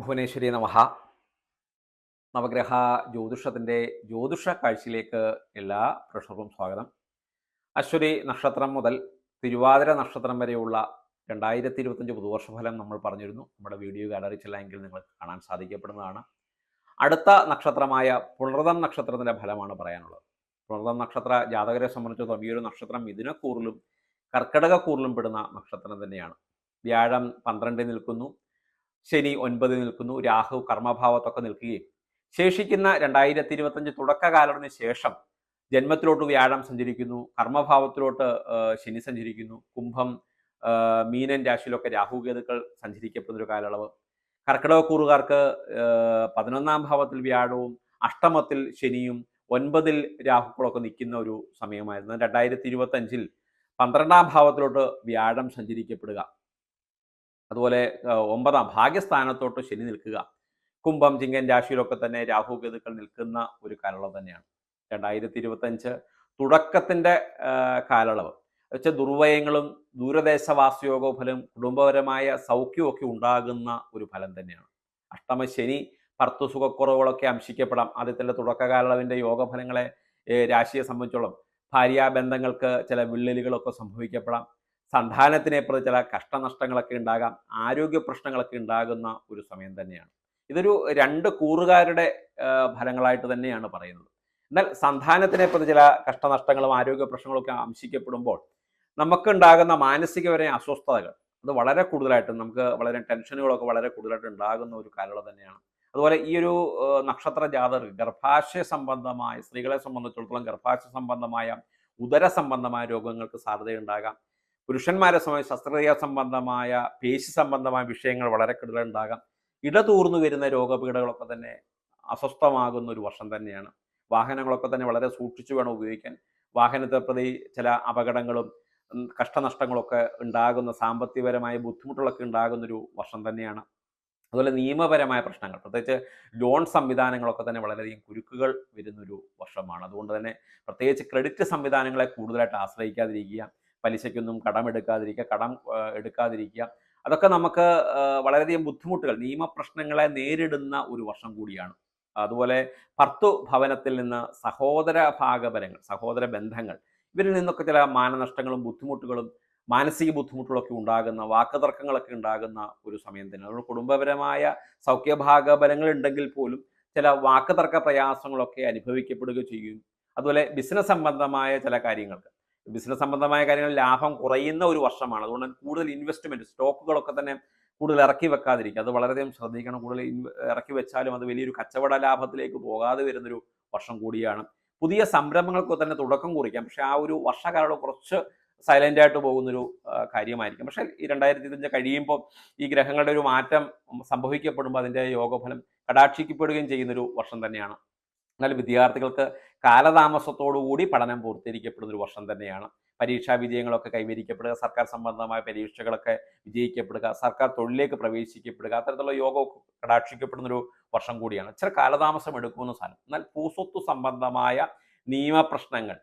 ശിവനേശ്വരി നമഹ. നവഗ്രഹ ജ്യോതിഷത്തിന്റെ ജ്യോതിഷ കാഴ്ചയിലേക്ക് എല്ലാ പ്രേക്ഷകർക്കും സ്വാഗതം. അശ്വതി നക്ഷത്രം മുതൽ തിരുവാതിര നക്ഷത്രം വരെയുള്ള രണ്ടായിരത്തി ഇരുപത്തഞ്ച് പുതുവർഷ ഫലം നമ്മൾ പറഞ്ഞിരുന്നു. നമ്മുടെ വീഡിയോ ഗാലറിച്ചില്ല എങ്കിൽ നിങ്ങൾക്ക് കാണാൻ സാധിക്കപ്പെടുന്നതാണ്. അടുത്ത നക്ഷത്രമായ പുണർതം നക്ഷത്രത്തിന്റെ ഫലമാണ് പറയാനുള്ളത്. പുണർതം നക്ഷത്ര ജാതകരെ സംബന്ധിച്ചിടത്തോളം ഈ ഒരു നക്ഷത്രം മിഥുനക്കൂറിലും കർക്കിടകക്കൂറിലും പെടുന്ന നക്ഷത്രം തന്നെയാണ്. വ്യാഴം പന്ത്രണ്ടിൽ നിൽക്കുന്നു. ശനി ഒൻപതിൽ നിൽക്കുന്നു രാഹു കർമ്മഭാവത്തൊക്കെ നിൽക്കുകയും. ശേഷിക്കുന്ന രണ്ടായിരത്തി ഇരുപത്തഞ്ച് തുടക്കകാലത്തിന് ശേഷം ജന്മത്തിലോട്ട് വ്യാഴം സഞ്ചരിക്കുന്നു കർമ്മഭാവത്തിലോട്ട് ശനി സഞ്ചരിക്കുന്നു കുംഭം മീനൻ രാശിയിലൊക്കെ രാഹുകേതുക്കൾ സഞ്ചരിക്കപ്പെടുന്ന ഒരു കാലയളവ്. കർക്കിടകക്കൂറുകാർക്ക് കൂറുകാർക്ക് പതിനൊന്നാം ഭാവത്തിൽ വ്യാഴവും അഷ്ടമത്തിൽ ശനിയും ഒൻപതിൽ രാഹുക്കളൊക്കെ നിൽക്കുന്ന ഒരു സമയമായിരുന്നു. രണ്ടായിരത്തി ഇരുപത്തഞ്ചിൽ പന്ത്രണ്ടാം ഭാവത്തിലോട്ട് വ്യാഴം സഞ്ചരിക്കപ്പെടുക. അതുപോലെ ഒമ്പതാം ഭാഗ്യസ്ഥാനത്തോട്ട് ശനി നിൽക്കുക. കുംഭം ചിങ്ങൻ രാശിയിലൊക്കെ തന്നെ രാഹു കേതുക്കൾ നിൽക്കുന്ന ഒരു കാലയളവ് തന്നെയാണ്. രണ്ടായിരത്തി ഇരുപത്തഞ്ച് തുടക്കത്തിന്റെ കാലയളവ്. വെച്ചാൽ ദുർവയങ്ങളും ദൂരദേശവാസയോഗോ ഫലം കുടുംബപരമായ സൗഖ്യമൊക്കെ ഉണ്ടാകുന്ന ഒരു ഫലം തന്നെയാണ്. അഷ്ടമ ശനി ഭർത്തു സുഖക്കുറവുകളൊക്കെ അംശിക്കപ്പെടാം. ആദ്യത്തിന്റെ തുടക്ക കാലയളവിന്റെ യോഗഫലങ്ങളെ രാശിയെ സംബന്ധിച്ചോളം ഭാര്യാബന്ധങ്ങൾക്ക് ചില വിള്ളലുകളൊക്കെ സംഭവിക്കപ്പെടാം. സന്താനത്തിനെ പ്രതി ചില കഷ്ടനഷ്ടങ്ങളൊക്കെ ഉണ്ടാകാം ആരോഗ്യ പ്രശ്നങ്ങളൊക്കെ ഉണ്ടാകുന്ന ഒരു സമയം തന്നെയാണ്. ഇതൊരു രണ്ട് കൂറുകാരുടെ ഫലങ്ങളായിട്ട് തന്നെയാണ് പറയുന്നത്. എന്നാൽ സന്താനത്തിനെ പ്രതി ചില കഷ്ടനഷ്ടങ്ങളും ആരോഗ്യ പ്രശ്നങ്ങളൊക്കെ അംശിക്കപ്പെടുമ്പോൾ നമുക്കുണ്ടാകുന്ന മാനസികപരമായ അസ്വസ്ഥതകൾ അത് വളരെ കൂടുതലായിട്ട് നമുക്ക് വളരെ ടെൻഷനുകളൊക്കെ വളരെ കൂടുതലായിട്ട് ഉണ്ടാകുന്ന ഒരു കാലയളവ് തന്നെയാണ്. അതുപോലെ ഈ ഒരു നക്ഷത്ര ജാതർ ഗർഭാശയ സംബന്ധമായ സ്ത്രീകളെ സംബന്ധിച്ചിടത്തോളം ഗർഭാശയ സംബന്ധമായ ഉദര സംബന്ധമായ രോഗങ്ങൾക്ക് സാധ്യതയുണ്ടാകാം. പുരുഷന്മാരെ സംബന്ധിച്ച് ശസ്ത്രക്രിയ സംബന്ധമായ പേശി സംബന്ധമായ വിഷയങ്ങൾ വളരെ കൂടുതലുണ്ടാകാം. ഇടതൂർന്നു വരുന്ന രോഗപീഠകളൊക്കെ തന്നെ അസ്വസ്ഥമാകുന്ന ഒരു വർഷം തന്നെയാണ്. വാഹനങ്ങളൊക്കെ തന്നെ വളരെ സൂക്ഷിച്ചു വേണം ഉപയോഗിക്കാൻ. വാഹനത്തെ പ്രതി ചില അപകടങ്ങളും കഷ്ടനഷ്ടങ്ങളൊക്കെ ഉണ്ടാകുന്ന സാമ്പത്തികപരമായ ബുദ്ധിമുട്ടുകളൊക്കെ ഉണ്ടാകുന്ന ഒരു വർഷം തന്നെയാണ്. അതുപോലെ നിയമപരമായ പ്രശ്നങ്ങൾ പ്രത്യേകിച്ച് ലോൺ സംവിധാനങ്ങളൊക്കെ തന്നെ വളരെയധികം കുരുക്കുകൾ വരുന്നൊരു വർഷമാണ്. അതുകൊണ്ട് തന്നെ പ്രത്യേകിച്ച് ക്രെഡിറ്റ് സംവിധാനങ്ങളെ കൂടുതലായിട്ട് ആശ്രയിക്കാതിരിക്കുക പലിശയ്ക്കൊന്നും കടമെടുക്കാതിരിക്കുക കടം എടുക്കാതിരിക്കുക. അതൊക്കെ നമുക്ക് വളരെയധികം ബുദ്ധിമുട്ടുകൾ നിയമപ്രശ്നങ്ങളെ നേരിടുന്ന ഒരു വർഷം കൂടിയാണ്. അതുപോലെ ഭർത്തു ഭവനത്തിൽ നിന്ന് സഹോദര ഭാഗപരങ്ങൾ സഹോദര ബന്ധങ്ങൾ ഇവരിൽ നിന്നൊക്കെ ചില മാനനഷ്ടങ്ങളും ബുദ്ധിമുട്ടുകളും മാനസിക ബുദ്ധിമുട്ടുകളൊക്കെ ഉണ്ടാകുന്ന വാക്കുതർക്കങ്ങളൊക്കെ ഉണ്ടാകുന്ന ഒരു സമയം തന്നെ. അതുകൊണ്ട് കുടുംബപരമായ സൗഖ്യഭാഗപരങ്ങൾ ഉണ്ടെങ്കിൽ പോലും ചില വാക്കുതർക്ക പ്രയാസങ്ങളൊക്കെ അനുഭവിക്കപ്പെടുകയും ചെയ്യും. അതുപോലെ ബിസിനസ് സംബന്ധമായ ചില കാര്യങ്ങൾക്ക്. ബിസിനസ് സംബന്ധമായ കാര്യങ്ങൾ ലാഭം കുറയുന്ന ഒരു വർഷമാണ്. അതുകൊണ്ട് കൂടുതൽ ഇൻവെസ്റ്റ്മെന്റ് സ്റ്റോക്കുകളൊക്കെ തന്നെ കൂടുതൽ ഇറക്കി വെക്കാതിരിക്കുക. അത് വളരെയധികം ശ്രദ്ധിക്കണം. കൂടുതൽ ഇറക്കി വെച്ചാലും അത് വലിയൊരു കച്ചവട ലാഭത്തിലേക്ക് പോകാതെ വരുന്നൊരു വർഷം കൂടിയാണ്. പുതിയ സംരംഭങ്ങൾക്ക് തന്നെ തുടക്കം കുറിക്കാം. പക്ഷേ ആ ഒരു വർഷകാലം കുറച്ച് സൈലന്റ് ആയിട്ട് പോകുന്നൊരു കാര്യമായിരിക്കും. പക്ഷേ ഈ രണ്ടായിരത്തി ഇരുപത്തഞ്ച് കഴിയുമ്പോൾ ഈ ഗ്രഹങ്ങളുടെ ഒരു മാറ്റം സംഭവിക്കപ്പെടുമ്പോൾ അതിന്റെ യോഗഫലം കടാക്ഷിക്കപ്പെടുകയും ചെയ്യുന്നൊരു വർഷം തന്നെയാണ്. എന്നാൽ വിദ്യാർത്ഥികൾക്ക് കാലതാമസത്തോടുകൂടി പഠനം പൂർത്തീകരിക്കപ്പെടുന്ന ഒരു വർഷം തന്നെയാണ്. പരീക്ഷാ വിജയങ്ങളൊക്കെ കൈവരിക്കപ്പെടുക സർക്കാർ സംബന്ധമായ പരീക്ഷകളൊക്കെ വിജയിക്കപ്പെടുക സർക്കാർ തൊഴിലേക്ക് പ്രവേശിക്കപ്പെടുക അത്തരത്തിലുള്ള യോഗം കടാക്ഷിക്കപ്പെടുന്നൊരു വർഷം കൂടിയാണ്. ഇച്ചിരി കാലതാമസം എടുക്കുന്ന സാധനം. എന്നാൽ ഭൂസ്വത്ത് സംബന്ധമായ നിയമപ്രശ്നങ്ങൾ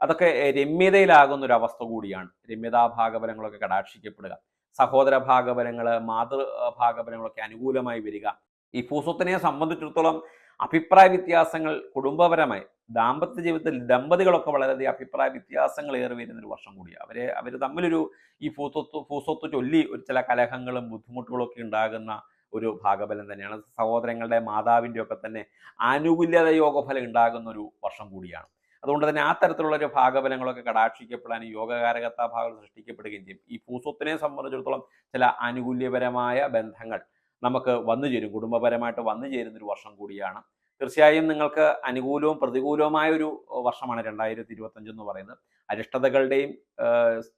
അതൊക്കെ രമ്യതയിലാകുന്ന ഒരു അവസ്ഥ കൂടിയാണ്. രമ്യതാ ഭാഗബലങ്ങളൊക്കെ കടാക്ഷിക്കപ്പെടുക സഹോദര ഭാഗബലങ്ങൾ മാതൃ അഹ് അനുകൂലമായി വരിക. ഈ ഭൂസ്വത്തിനെ സംബന്ധിച്ചിടത്തോളം അഭിപ്രായ വ്യത്യാസങ്ങൾ കുടുംബപരമായി ദാമ്പത്യ ജീവിതത്തിൽ ദമ്പതികളൊക്കെ വളരെയധികം അഭിപ്രായ വ്യത്യാസങ്ങൾ ഏറി വരുന്ന ഒരു വർഷം കൂടിയാണ്. അവരെ അവർ തമ്മിലൊരു ഈ ഫൂസ്വത്ത് ഫൂസ്വത്ത് ചൊല്ലി ഒരു ചില കലഹങ്ങളും ബുദ്ധിമുട്ടുകളും ഒക്കെ ഉണ്ടാകുന്ന ഒരു ഭാഗബലം തന്നെയാണ്. സഹോദരങ്ങളുടെ മാതാവിന്റെ ഒക്കെ തന്നെ ആനുകൂല്യത യോഗഫലം ഉണ്ടാകുന്ന ഒരു വർഷം കൂടിയാണ്. അതുകൊണ്ട് തന്നെ ആ തരത്തിലുള്ള ഒരു ഭാഗബലങ്ങളൊക്കെ കടാക്ഷിക്കപ്പെടാനും യോഗകാരകത്താ ഭാഗം സൃഷ്ടിക്കപ്പെടുകയും ചെയ്യും. ഈ ഭൂസ്വത്തിനെ സംബന്ധിച്ചിടത്തോളം ചില ആനുകൂല്യപരമായ ബന്ധങ്ങൾ നമുക്ക് വന്നു ചേരും. കുടുംബപരമായിട്ട് വന്നു ചേരുന്ന ഒരു വർഷം കൂടിയാണ്. തീർച്ചയായും നിങ്ങൾക്ക് അനുകൂലവും പ്രതികൂലവുമായ ഒരു വർഷമാണ് രണ്ടായിരത്തി ഇരുപത്തഞ്ച് എന്ന് പറയുന്നത്. അരിഷ്ടതകളുടെയും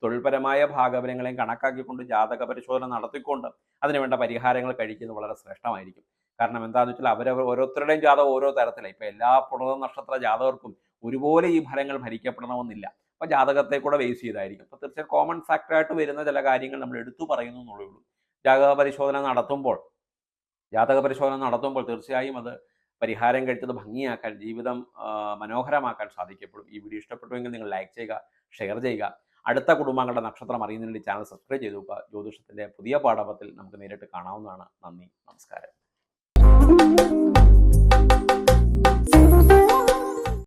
തൊഴിൽപരമായ ഭാഗബലങ്ങളെയും കണക്കാക്കിക്കൊണ്ട് ജാതക പരിശോധന നടത്തിക്കൊണ്ട് അതിനുവേണ്ട പരിഹാരങ്ങൾ കഴിക്കുന്നത് വളരെ ശ്രേഷ്ഠമായിരിക്കും. കാരണം എന്താണെന്ന് വെച്ചാൽ അവരവർ ഓരോരുത്തരുടെയും ജാതകം ഓരോ തരത്തിലാണ് ഇപ്പം എല്ലാ പുണർ നക്ഷത്ര ജാതകർക്കും ഒരുപോലെ ഈ ഫലങ്ങൾ ഭരിക്കപ്പെടണമെന്നില്ല. അപ്പോൾ ജാതകത്തെ കൂടെ ബേസ് ചെയ്തായിരിക്കും. അപ്പോൾ തീർച്ചയായും കോമൺ ഫാക്ടറായിട്ട് വരുന്ന ചില കാര്യങ്ങൾ നമ്മൾ എടുത്തു പറയുന്നു എന്നുള്ളൂ ജാതക പരിശോധന നടത്തുമ്പോൾ ജാതക പരിശോധന നടത്തുമ്പോൾ തീർച്ചയായും അത് പരിഹാരം കഴിച്ചത് ഭംഗിയാക്കാൻ ജീവിതം മനോഹരമാക്കാൻ സാധിക്കപ്പെടും. ഈ വീഡിയോ ഇഷ്ടപ്പെട്ടുവെങ്കിൽ നിങ്ങൾ ലൈക്ക് ചെയ്യുക ഷെയർ ചെയ്യുക. അടുത്ത കുടുംബങ്ങളുടെ നക്ഷത്രം അറിയുന്നതിന് വേണ്ടി ചാനൽ സബ്സ്ക്രൈബ് ചെയ്തു നോക്കുക ജ്യോതിഷത്തിന്റെ പുതിയ പാഠപത്തിൽ നമുക്ക് നേരിട്ട് കാണാവുന്നതാണ്. നന്ദി നമസ്കാരം നമസ്കാരം.